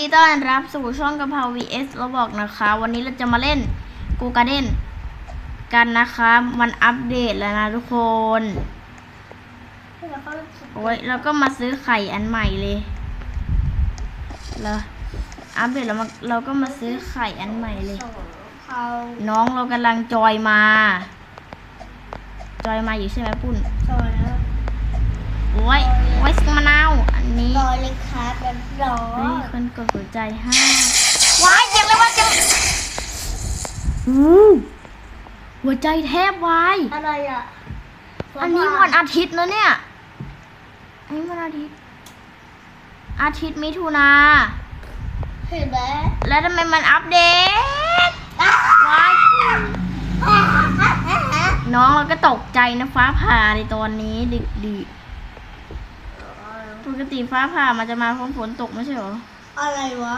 ยินดีต้อนรับสู่ช่องกะเพรา vs เราบอกนะคะ วันนี้เราจะมาเล่นกูการ์เด้นกันนะคะ มันอัปเดตแล้วนะทุกคน โอ้ยแล้วก็มาซื้อไข่อันใหม่เลยแล้วอัปเดตแล้วมาเราก็มาซื้อไข่อันใหม่เลยเขาน้องเรากำลังจอยมา จอยมาอยู่ใช่ไหมปุ้นสอนแล้ว โอ้ยโอ้ยมะนาว อันนี้รอเลยครับแบบรอเฮ้ยคนกดหัวใจให้ว้ายเจ็บเลยว่าเจ็บอู้หัวใจแทบวาย อะไรอะ อันนี้วันอาทิตย์นะเนี่ย อันนี้วันอาทิตย์ อาทิตย์มิถุนาเห็นไหมแล้วทำไมมันอัปเดตว้ายน้องเราก็ตกใจนะฟ้าผ่าในตอนนี้ดึกดี ปกติฟ้าผ่ามันจะมาพร้อมฝนตกไม่ใช่เหรอ อะไรวะ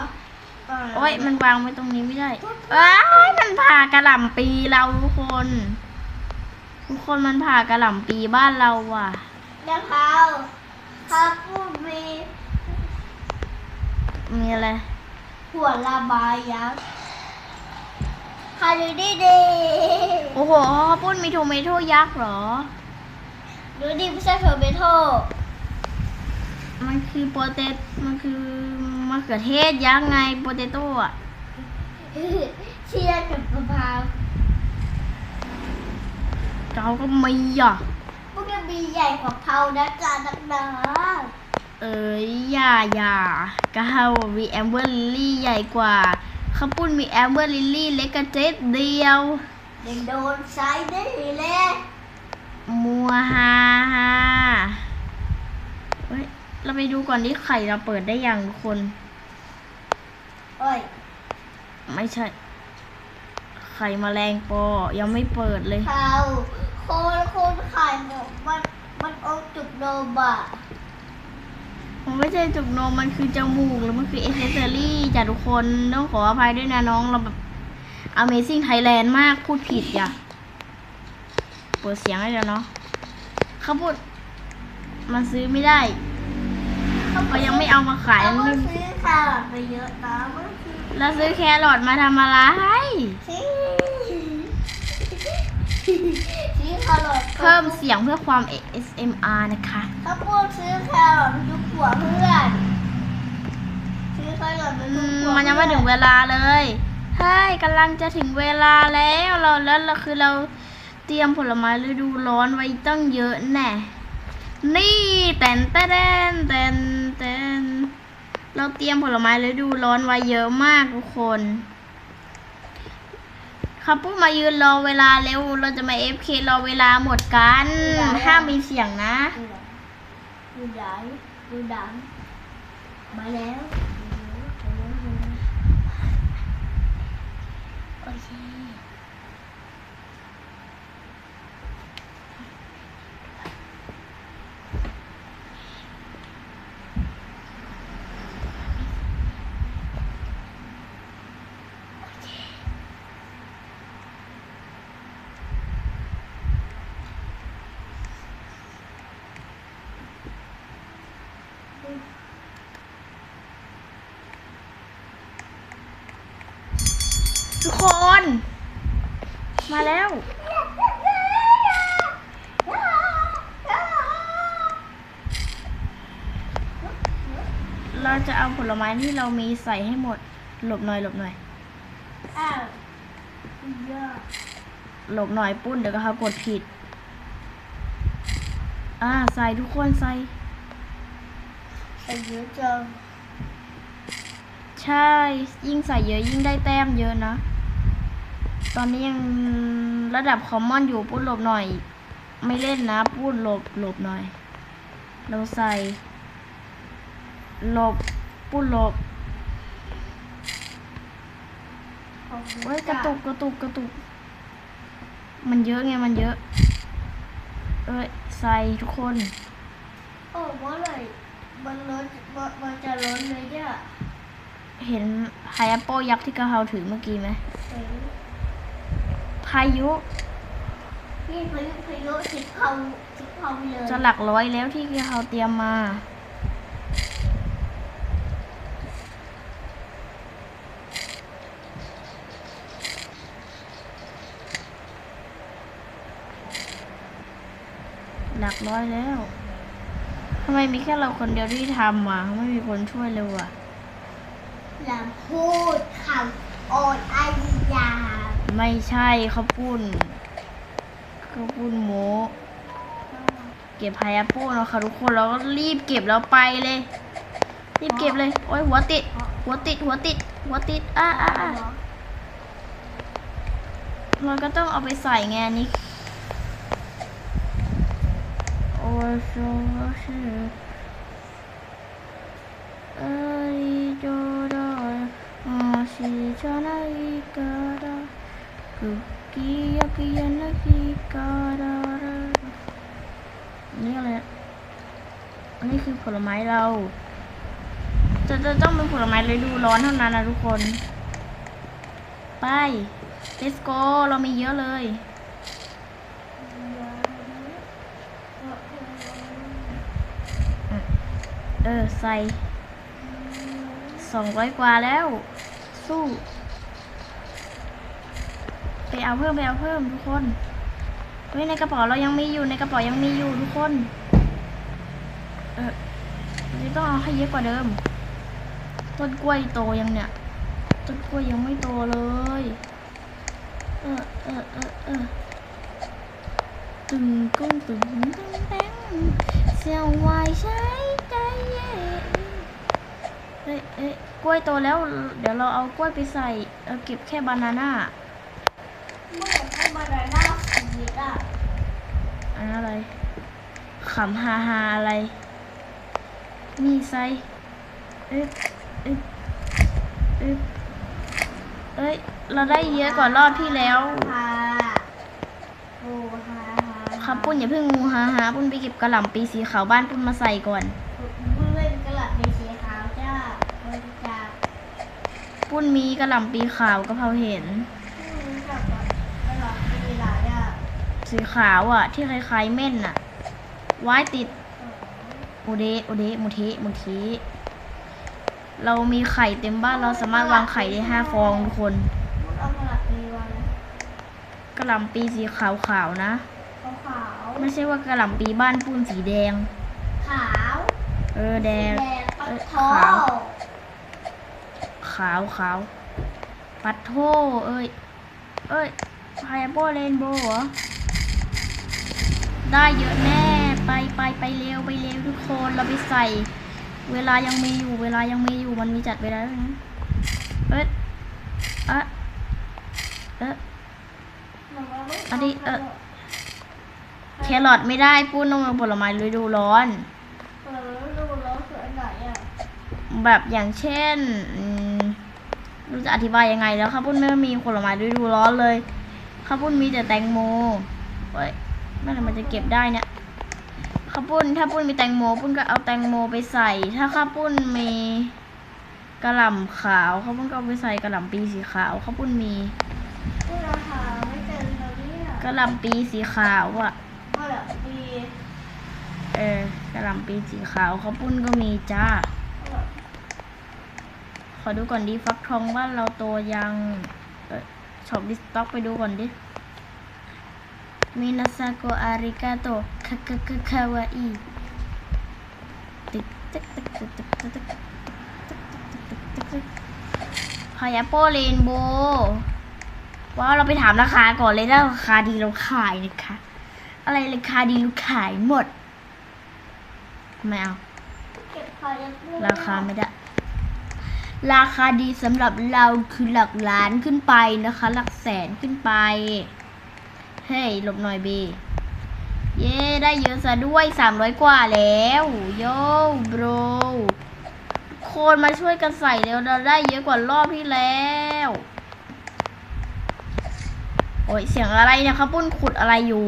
ะไรโอ้ยมันวางไว้ตรงนี้ไม่ได้ว้ายมันผ่ากระหล่ำปีเราทุกคน ทุกคนมันผ่ากระหล่ำปีบ้านเราว่ะ เดี๋ยวเขาเขาพูดมีมีอะไร หัวระบายยักษ์ใครดูดีดีโอ้โหปุ้นมีโทเมโต้ยักษ์เหรอ ดูดีไม่ใช่เทอร์เบโท มันคือโปเตตมันคือมะเขือเทศยักษ์ไงโปเตโต้อะเชียร์กับมะพร้าวเราก็มีอะพวกนี้มีใหญ่กว่าเพรานะจ๊ะนักหนาเอ้ยอย่าอย่าก้าวมีแอมเบอร์ลิลลี่ใหญ่กว่าข้าวปุ้นมีแอมเบอร์ลิลลี่เล็กกระเจ็ดเดียวเด็กโดนใช้ได้เลยมัวฮาฮาเฮ้ย เราไปดูก่อนที่ไข่เราเปิดได้ยังทุกคนโอ้ยไม่ใช่ ไข่แมลงปอยังไม่เปิดเลย เขาโคนโคนขายหมดมันมันเอาจุกโดบะมันไม่ใช่จุกนมมันคือจมูกหรือมันคือเอเซเซอรี่จ้ะทุกคนต้องขออภัยด้วยนะน้องเราแบบ Amazing Thailand มากพูดผิดอย่ะเปิดเสียงได้แล้วเนาะเขาพูด มันซื้อไม่ได้ เขายังไม่เอามาขายเขามันก็ไม่ซื้อแครอทไปเยอะนะมันคือแล้วซื้อแครอทมาทำอะไร ซื้อซื้อแครอทเพิ่มเสียงเพื่อความ ASMR นะคะ เขาพูดซื้อแครอทไปทุกหัวเพื่อน ซื้อแครอทไปอืทุกมหัวมันยังไม่ถึงเวลาเลยใช่กำลังจะถึงเวลาแล้วเราแล้วเราคือเราเตรียมผลไม้ฤดูร้อนไว้ตั้งเยอะแน่ นี่แตนแตนแตนแตนเราเตรียมผลไม้ฤดูร้อนไว้เยอะมากทุกคนครับปุ๊บมายืนรอเวลาเร็ว เราจะมาเอฟเครอเวลาหมดกัน ห้ามมีเสียงนะดูไหนดูดังมาแล้วโอเค ทุกคน มาแล้ว เราจะเอาผลไม้ที่เรามีใส่ให้หมด หลบหน่อยหลบหน่อยหลบหน่อยปุ้นเดี๋ยวก็เขากดผิด อ่าใส่ทุกคนใส่ ใส่เยอะจัง ใช่ ยิ่งใส่เยอะยิ่งได้แต้มเยอะนะ ตอนนี้ยังระดับคอมมอนอยู่ปุ้นหลบหน่อย ไม่เล่นนะปุ้นหลบหลบหน่อย เราใส่หลบปุ้นหลบเฮ้ยกระตุกกระตุกกระตุก มันเยอะไงมันเยอะ เอ้ยใส่ทุกคนโอ้เมื่อไหร่มันล้นมันมันจะล้นเลยเนี่ยเห็นไฮแอปเปิลยักษ์ที่กระเฮาถือเมื่อกี้ไหมเห็นพ พายุนี่พายุพายุสิบเขาสิบเขาเลยจะหลักร้อยแล้วที่เขาเตรียมมา หลักร้อยแล้วทำไมมีแค่เราคนเดียวที่ทำมาไม่มีคนช่วยเลยว่ะหลังพูดคำาวโอนไอยา ไม่ใช่ข้าวปุ้นข้าวปุ้นโมเก็บไพแอปเปิลนะคะทุกคนเราก็รีบเก็บแล้วไปเลย รีบเก็บเลยโอ้ยหัวติด หัวติด หัวติด หัวติดอะอะอะเราก็ต้องเอาไปใส่ไงอันนี้โอ้ยโซ่ชื่อเอ้ยโจดอยอาชิชนาอิกา กี้ยากิยนากิกาดารานี่อะไรอันนี้คือผลไม้เรา จะจะต้องเป็นผลไม้ฤดูร้อนเท่านั้นนะทุกคน ไป let's go เรามีเยอะเลยเออใส่สองร้อยกว่าแล้ว สู้ เอาเพิ่มไปเอาเพิ่มทุกคนเฮ้ยในกระเป๋าเรายังมีอยู่ในกระเป๋ายังมีอยู่ทุกคน เออเราต้องเอาให้เยอะกว่าเดิม ต้นกล้วยโตยังเนี่ย ต้นกล้วยยังไม่โตเลย เออเออเออเออตึงกุ้งตึงตึงแตงเสียววายใช้ใจเย่เอ้ยเอ้ยกล้วยโตแล้ว เดี๋ยวเราเอากล้วยไปใส่ เอาเก็บแค่บานาน่า เมื่อให้มาได้หน้าสีอะอันนั้นอะไรขำฮาฮาอะไร นี่ใส่เอ๊ะเอ๊ะเอ๊ะเอ้ย เราได้เยอะกว่ารอบที่แล้วฮาโอ้ฮาฮาครับปุ้นอย่าเพิ่งงูฮาฮาปุ้นไปเก็บกระหล่ำปีสีขาวบ้านปุ้นมาใส่ก่อนมึงเล่นกระหลับในสีขาวจ้าบริจาคปุ้นมีกระหล่ำปีขาวกะเพราเห็น มึงกับกระหลับปีหลายอะ สีขาวอะ ที่คล้ายๆเม่นอะว้ายติดโอเดโอเดมุเทมุเทเรามีไข่เต็มบ้านเราสามารถวางไข่ได้ห้าฟองทุกคนมึงเอากระหลับปีวันกระหล่ำปีสีขาวๆนะขาวขาวไม่ใช่ว่ากระหล่ำปีบ้านปุ้นสีแดง ขาวเออแดงแดงปัเอ้ดยทอขาว ขาวขาวปัดโทเอ้ย เอ้ยพายโบเรนโบว์เหรอ ได้เยอะแน่ไปไปไปเร็วไปเร็วทุกคนเราไปใส่ เวลายังมีอยู่ เวลายังมีอยู่มันมีจัดเวลาด้วยนะเอ้ยเอะเอะอันนี้เอ่อแครอทไม่ได้ปุ้นต้องเป็นผลไม้ฤดูร้อนเออดูแล้วสวยไหนอะแบบอย่างเช่นอืมรู้จะอธิบายยังไงแล้วครับปุ้นไม่มีผลไม้ฤดูร้อนเลยครับปุ้นมีแต่แตงโมเฮ้ย เมื่อไหร่มันจะเก็บได้เนี่ยข้าวปุ้นถ้าปุ้นมีแตงโมปุ้นก็เอาแตงโมไปใส่ ถ้าข้าวปุ้นมีกระหล่ำขาวข้าวปุ้นก็เอาไปใส่กระหล่ำปีสีขาวข้าวปุ้นมีที่เราหาไม่เจอเลยเนี่ยกระหล่ำปีสีขาวอะกระหลับปีเออกระหล่ำปีสีขาวข้าวปุ้นก็มีจ้า ขอดูก่อนดีฟักทองว่าเราโตยังเออช็อปดิสต็อกไปดูก่อนดิ มินาซาโกอาริกาโตคาคาคาคาวาอีกตึกตึกตึกตึพายาโปเรนโบว่าเราไปถามราคาก่อนเลยถ้าราคาดีเราขายนะคะ อะไรราคาดีเราขายหมดไม่เอาราคาไม่ได้ ราคาดีสำหรับเราคือหลักล้านขึ้นไปนะคะ หลักแสนขึ้นไป เฮ้ยหลบหน่อยเบเย้ได้เยอะซะด้วยสามร้อยกว่าแล้วโย่บรคนมาช่วยกันใส่เร็วเราได้เยอะกว่ารอบที่แล้ว โอ้ยเสียงอะไรเนี่ยเขาปุ้นขุดอะไรอยู่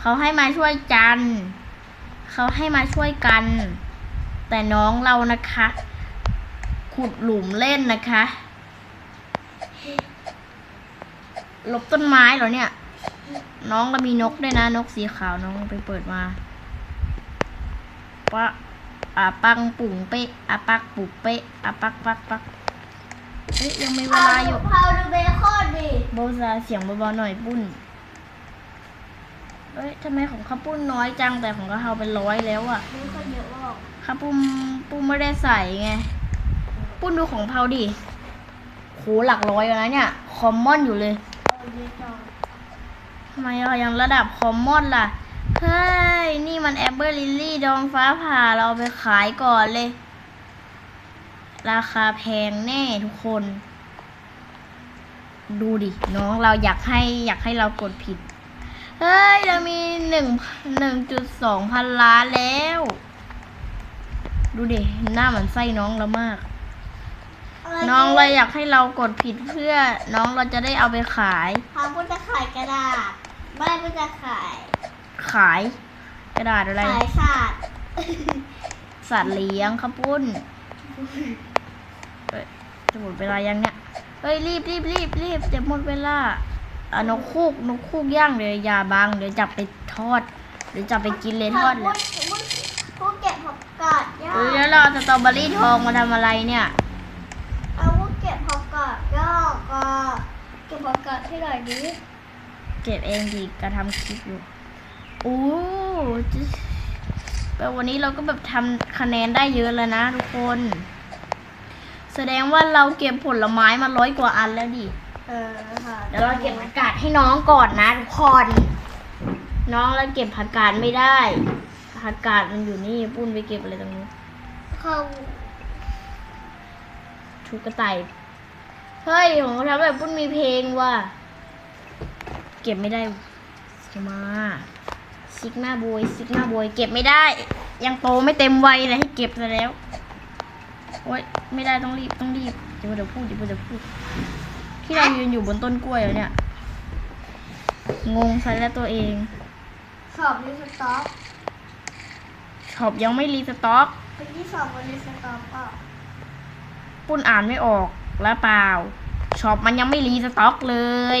เขาให้มาช่วยกัน เขาให้มาช่วยกัน แต่น้องเรานะคะ ขุดหลุมเล่นนะคะ หลบต้นไม้เหรอเนี่ย น้องเรามีนกด้วยนะ นกสีขาวน้องไปเปิดมาปะอาปังปุ่งเป๊ะอาปักปุกเป๊ะอาปักปักปักเอ๊ะยังมีเวลาอยู่พาวดูเบคอนดิโบซาเสียงเบาๆหน่อยปุ้นเเอ้ยทำไมของข้าวปุ้นน้อยจังแต่ของกะเพราเป็นร้อยแล้วอะมีคนเยอะมากข้าวปุ้มปุ้มไม่ได้ใส่ไงปุ้นดูของเผาดิโหหลักร้อยแล้วนะเนี่ย คอมมอนอยู่เลย ทำไมเรายังระดับคอมมอนล่ะ เฮ้ย นี่มันแอปเปิลลิลลี่ดองฟ้าผ่าเราเอาไปขายก่อนเลย ราคาแพงแน่ทุกคน ดูดิ น้องเราอยากให้อยากให้เรากดผิด เฮ้ย เรามีหนึ่งหนึ่งจุดสองพันล้านแล้ว ดูดิ หน้าเหมือนไส้น้องเรามาก น้องเราอยากให้เรากดผิดเพื่อ น้องเราจะได้เอาไปขายพาพุทจะขายกระดาษไม่พุทจะขาย ขายกระดาษอะไร ขายศาสตร์สัตว์เลี้ยงข้าวปุ้นเอ้ยจะหมดเวลายังเนี่ยเอ้ยรีบรีบรีบรีบจะหมดเวลาอะนกคูกนกคูกย่างเดี๋ยวอย่าบังเดี๋ยวจับไปทอดเดี๋ยวจับไปกินเลยทอดเลยพุทพุทเก็บผักกาดย่าเอ้ยแล้วเราเอาสตรอเบอรี่ทองมาทำอะไรเนี่ยเอาพุทเก็บผักกาดย่าก็เก็บผักกาดให้หน่อยดิเก็บเองดีกระทำคลิปอยู่โอ้จะแบบวันนี้เราก็แบบทำคะแนนได้เยอะแล้วนะทุกคน แสดงว่าเราเก็บผลไม้มาร้อยกว่าอันแล้วดิเออค่ะเดี๋ยวเราเก็บผักกาดให้น้องก่อนนะทุกคน น้องเราเก็บผักกาดไม่ได้ผักกาดมันอยู่นี่ปุ้นไปเก็บอะไรตรงนู้นเขาทุกกระต่าย เฮ้ยของเราทำแบบปุ้นมีเพลงว่ะ เก็บไม่ได้จะมาซิกมาบอยซิกมาบอยเก็บไม่ได้ ยังโตไม่เต็มวัยเลยให้เก็บซะแล้วโอ๊ยไม่ได้ต้องรีบต้องรีบเดี๋ยวเดี๋ยวพูดเดี๋ยวเดี๋ยวพูด ที่เรายืนอยู่บนต้นกล้วยเหรอเนี่ย งงใส่แล้วตัวเองสอบรีสต็อกช็อปยังไม่รีสต็อกเป็นที่สอบวันรีสต็อกก็ปุ้นอ่านไม่ออก แล้วเปล่าช็อปมันยังไม่รีสต็อกเลย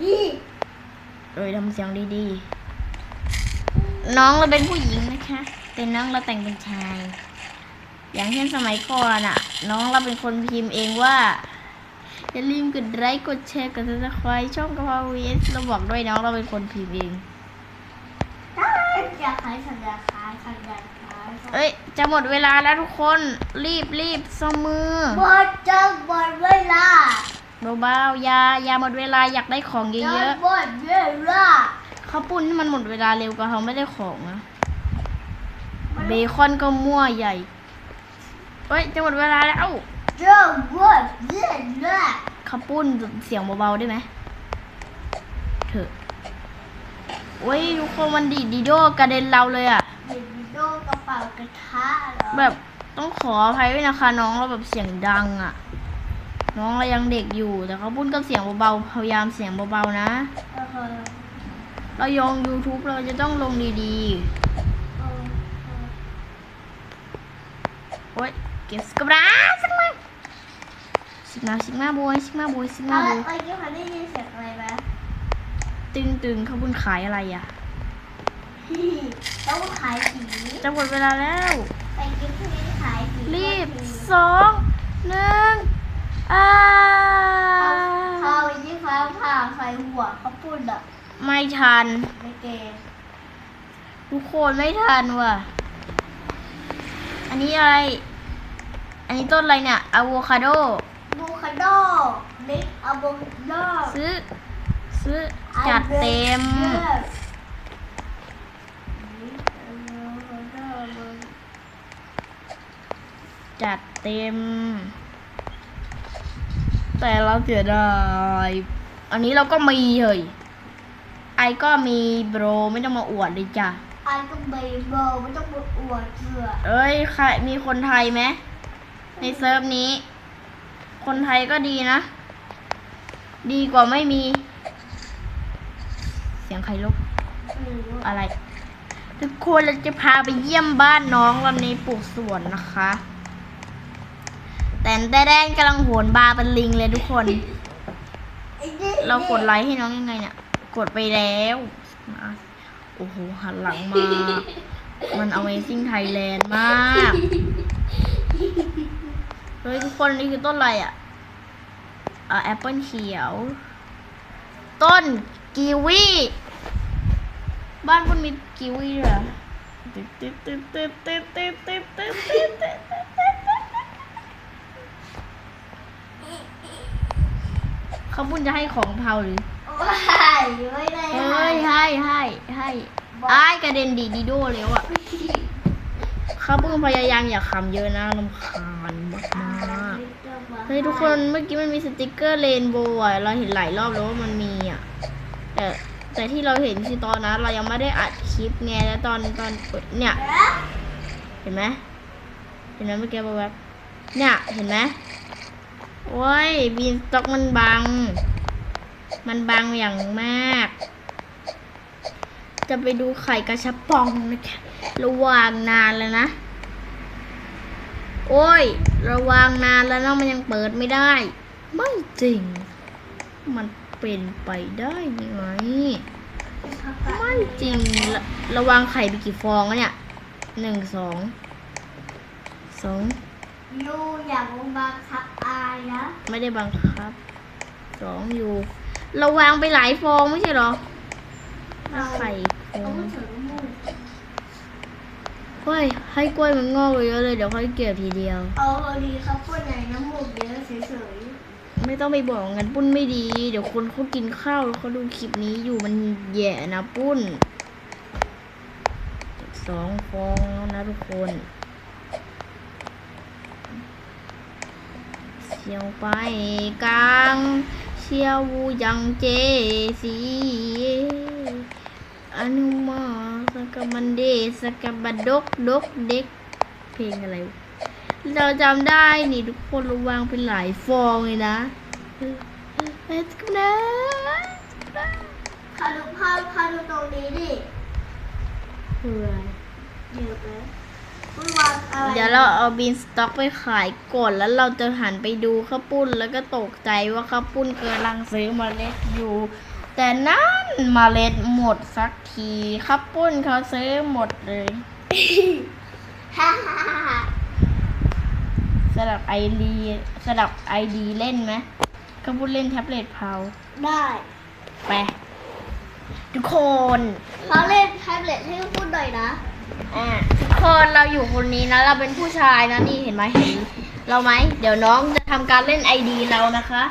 ฮีเอ้ยทำเสียงดีๆ น้องเราเป็นผู้หญิงนะคะ แต่น้องเราแต่งเป็นชาย อย่างเช่นสมัยก่อนอะน้องเราเป็นคนพิมพ์เองว่าอย่าลืมกดไลค์กดแชร์กดซับสไครต์ช่องกระเพราวีเอสเราบอกด้วยน้องเราเป็นคนพิมพ์เอง อยากขายสัญญาขายสัญญาขายเอ้ยจะหมดเวลาแล้วทุกคนรีบรีบสมือหมดจังหมดเวลาเบาๆอยาอยาหมดเวลาอยากได้ของเยจัอะงหมดเวลาๆข้าวปุ้นที่มันหมดเวลาเร็วกว่าเขาไม่ได้ของนะเบคอนก็มั่วใหญ่เอ้ยจะหมดเวลาแล้วจังหมดเวลาข้าวปุ้นเสียงเบาๆได้ไหมเถอะ โอ้ยทุกคนมันดีดดีโดกระเด็นเราเลยอะเด็กโดกระเป๋ากระทะเหรอแบบต้องขออภัยด้วยนะคะ น้องเราแบบเสียงดังอะน้องเรายังเด็กอยู่ แต่ข้าวปุ้นก็เสียงเบาๆพยายามเสียงเบาๆนะ เออเออเรายอง YouTube เราจะต้องลงดีเออๆโอ๊ยเก็บสกปรกสักมาสิกมาสิกมาบอยสิกมาบอยสิกมาเอาบอยเมื่อกี้เขาได้ยินเสียงอะไรไหม ตึงตึงเขาบุญขายอะไรอะฮีต้องขายสีจะหมดเวลาแล้ว ไปกินที่นี่ขายสีรีบสองหนึ่งอ่าเขายิ่งฟ้าผ่าใส่หัวเขาพูดอะ ไม่ทันในเกมทุกคนไม่ทันว่ะ อันนี้อะไร อันนี้ต้นอะไรเนี่ยอะโวคาโดบูคาโดลิกอะโบคาโดซื้อซื้อ จัดเต็ม จัดเต็ม แต่เราเสียดายอันนี้เราก็มีเฮ้ยไอก็มีโบรไม่ต้องมาอวดเลยจ้ะไอ้ก็เบย์บอลไม่ต้องมาอวดเสือเอ้ยใครมีคนไทยไหมในเซิร์ฟนี้ คนไทยก็ดีนะ ดีกว่าไม่มีเสียงใครลุกอะไร ทุกคนเราจะพาไปเยี่ยมบ้านน้องลำนี้ปลูกสวนนะคะ แต่แต่แดนกำลังโหนบาร์เป็นลิงเลยทุกคน เรากดไลค์ให้น้องยังไงเนี่ย กดไปแล้วโอ้โหหันหลังมา มัน Amazing Thailand มากเฮ้ยทุกคนนี่คือต้นอะไรอะอ่าแอปเปิลเขียว ต้นกีวี บ้านปุ้นมีกีวีด้วยเหรอตึ๊ดตึ๊ดตึ๊ดตึ๊ดตึ๊ดตึ๊ดตึ๊ดตึ๊ดตึ๊ดตึ๊ดเขาปุ้นจะให้ของเผาหรือว้ายไม่ได้เอ้ยให้ให้ให้อ้กระเด็นดีดีโดแล้วอะเขาปุ้นพยายามอย่าขำเยอะนะลำคาญมากๆเฮ้ยทุกคนเมื่อกี้มันมีสติกเกอร์เรนโบว์เราเห็นหลายรอบแล้วว่ามันมีอะแต่ แต่ที่เราเห็นคือตอนนั้นเรายังไม่ได้อัดคลิปไงแล้วตอนตอนเนี่ยเห็นไหมเห็นไหมเมื่อกี้แบบเนี่ยเห็นไหมโอ้ยบีนสต็อกมันบัง มันบังอย่างมาก จะไปดูไข่กระชับปองนะคะระวางนานแล้วนะโอ้ย ระวังนานแล้วนะมันยังเปิดไม่ได้ ไม่จริง มัน เป็นไปได้ยังไง ไม่จริงระระวังไข่ไปกี่ฟองแล้วเนี่ยหนึ่งสองสองยูอย่าบังคับอายนะไม่ได้บังคับสองอยู่ระวังไปหลายฟองไม่ใช่เหรอเราไข่ฟอเอางมือถือมือเฮ้ยให้กล้วยมันงอกเยอะเลยเดี๋ยวค่อยเก็บทีเดียว เอาดีครับคนไหนน้ำมูกเยอะเฉย ไม่ต้องไปบอกงั้นปุ้นไม่ดี เดี๋ยวคนเขากินข้าวแล้วเขาดูคลิปนี้อยู่มันแย่นะปุ้นสองฟองแล้วนะทุกคนเชียวไปกลางเชียวยังเจสีอนุมาสกมันเดสกบัดดกดกเด็ก เพลงอะไร เราจำได้นี่ทุกคนระวังเป็นหลายฟองเลยนะ เอ็ดกูนะๆคาดูภาพคาดูตรงนี้ดิเพื่อเดี๋ยวนะคุณวางอะไรเดี๋ยวเราเอาบีนสต็อกไปขายก่อนแล้วเราจะหันไปดูข้าวปุ้นแล้วก็ตกใจว่าข้าวปุ้นกำลังซื้อเมล็ดอยู่ แต่นั่นเมล็ดหมดสักทีข้าวปุ้นเขาซื้อหมดเลยฮ่าฮ่าฮ่าสลับไอดีสลับไอดีเล่นไหม ข้าวปุ้นเล่นแท็บเล็ตเผาได้ไปทุกคนเขาเล่นแท็บเล็ตให้พูดหน่อยนะอะทุกคนเราอยู่คนนี้นะ เราเป็นผู้ชายนะนี่เห็นไหมเห็นเราไหมเดี๋ยวน้องจะทำการเล่นไอดีเรานะคะ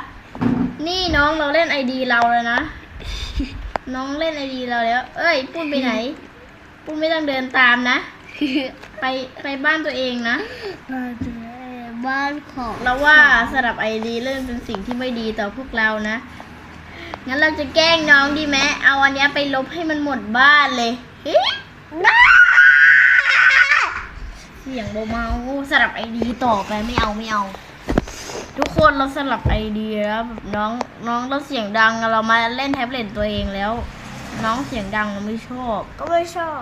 นี่น้องเราเล่นไอดีเราเลยนะ น้องเล่นไอดีเราแล้ว เอ้ยปุ้นไปไหน ปุ้นไม่ต้องเดินตามนะ ไปไปบ้านตัวเองนะ บ้านของเราว่าสลับไอดีเริ่มเป็นสิ่งที่ไม่ดีต่อพวกเรานะ งั้นเราจะแกล้งน้องดีไหมเอาอันเนี้ยไปลบให้มันหมดบ้านเลยเฮ้ยเสียงเบาๆสลับไอดีต่อไปไม่เอาไม่เอา ทุกคนเราสลับไอดีแล้วแบบน้องน้องเราเสียงดังเรามาเล่นแท็บเล็ตตัวเองแล้ว น้องเสียงดังเราไม่ชอบ ก็ไม่ชอบ